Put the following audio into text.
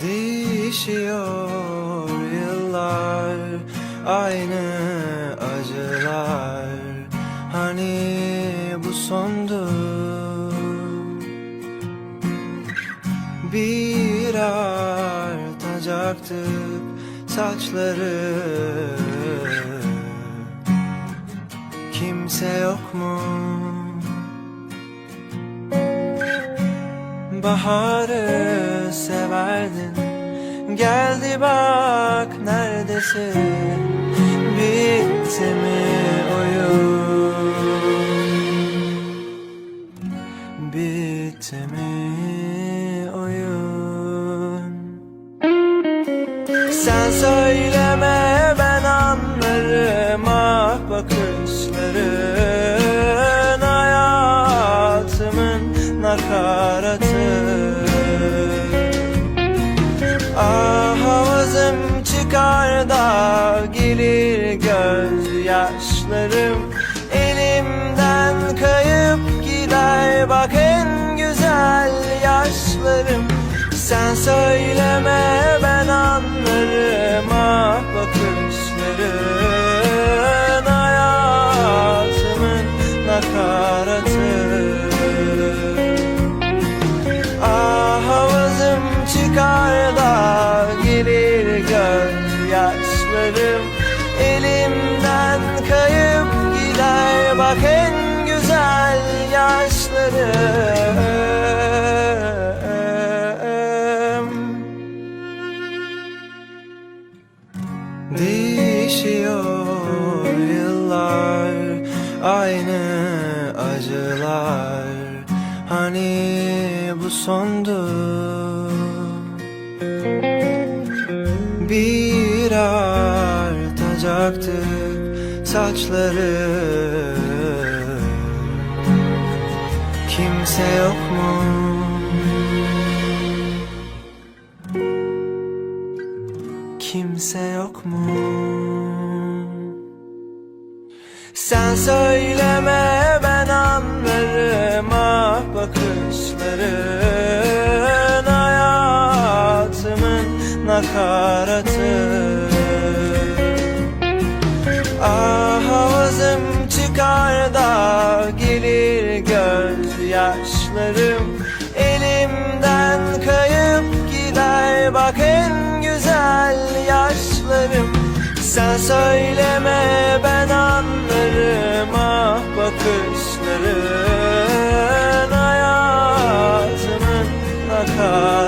Değişiyor yıllar Aynı acılar. Hani bu sondu. Bir artacaktık saçları. Kimse yok mu? Baharı severdin. Geldi bak neredesin? Bitti mi oyun? Bitti mi oyun? Sen söyleme ben anlarım ah bakışların Hayatımın nakaratı bak en güzel yaşlarım. Sen söyleme ben anlarım ah bakışların Hayatımın nakaratı. Ah havazım çıkar da gelir gözyaşlarım. Elimden kayıp gider bak en yaşlarım Değişiyor yıllar Aynı acılar. Hani bu sondu. Bir artacaktık saçları Kimse yok mu? Kimse yok mu? Sen söyleme ben anlarım ah bakışların Hayatımın nakaratı Ah havazım çıkar da gelir gözyaşlarım Elimden kayıp gider. Bak en güzel yaşlarım. Sen söyleme ben anlarım. Ah bakışların Hayatımın nakaratı